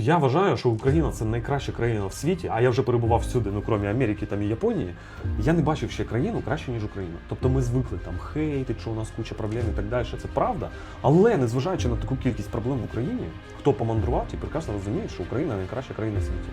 Я вважаю, що Україна це найкраща країна в світі, а я вже перебував всюди, ну крім Америки там і Японії. Я не бачив ще країну краще, ніж Україна. Тобто ми звикли там хейтить, що у нас куча проблем і так далі. Це правда. Але незважаючи на таку кількість проблем в Україні, хто помандрував, ті прекрасно розуміє, що Україна найкраща країна в світі.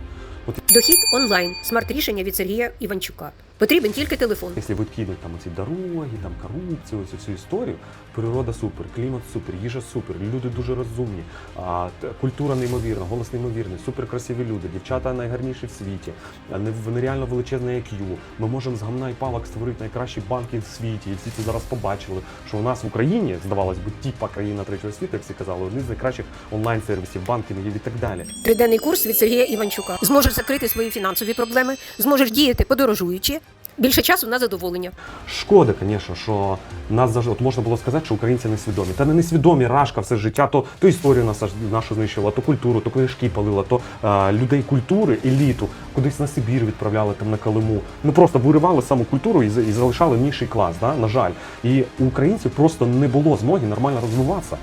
От Дохід онлайн. Смарт-рішення від Сергія Іванчука. Потрібен тільки телефон. Якщо відкинуть там оці дороги, там корупцію, цю всю історію, природа супер, клімат супер, їжа супер, люди дуже розумні, а, культура неймовірна, голос неймовірний, супер красиві люди, дівчата найгарніші в світі, не- в- нереально величезне IQ. Ми можемо з гамна і палок створити найкращий банкінг в світі. І всі це зараз побачили, що у нас в Україні, здавалось би, тіпа країна третього світу, як всі казали, один з найкращих онлайн-сервісів, банкінгів і так далі. Триденний курс від Сергія Іванчука. Зможеш закрити свої фінансові проблеми, зможеш діяти подорожуючи. Більше часу на задоволення. Шкода, звісно, що нас завжди от можна було сказати, що українці несвідомі. Та не несвідомі рашка все життя, то, то історію нас нашу знищила, то культуру, то книжки палила, то е, людей культури, еліту, кудись на Сибір відправляли там на Калиму. Ну просто виривали саму культуру і, і залишали нижчий клас, да? на жаль. І у українців просто не було змоги нормально розвиватися.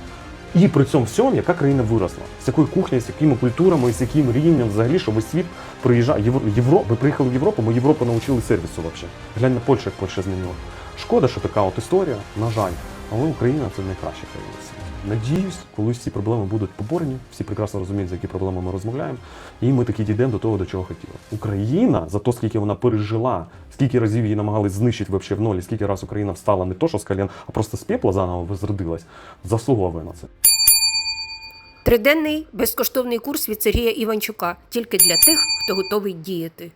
І при цьому всьому, яка країна виросла, з якою кухнею, з якими культурами, з яким рівнем взагалі, що весь світ приїжджає. Євро... Євро... Ми приїхали в Європу, ми Європу навчили сервісу взагалі. Глянь на Польщу, як Польща змінила. Шкода, що така от історія, на жаль. Але Україна це найкраща країна. Надіюсь, колись ці проблеми будуть поборені. Всі прекрасно розуміють, за які проблеми ми розмовляємо. І ми таки дійдемо до того, до чого хотіли. Україна за те, скільки вона пережила, скільки разів її намагались знищити вообще в нолі, скільки раз Україна встала не то, що з колін, а просто з пепла заново возродилась, заслуговує на це. Триденний безкоштовний курс від Сергія Іванчука. Тільки для тих, хто готовий діяти.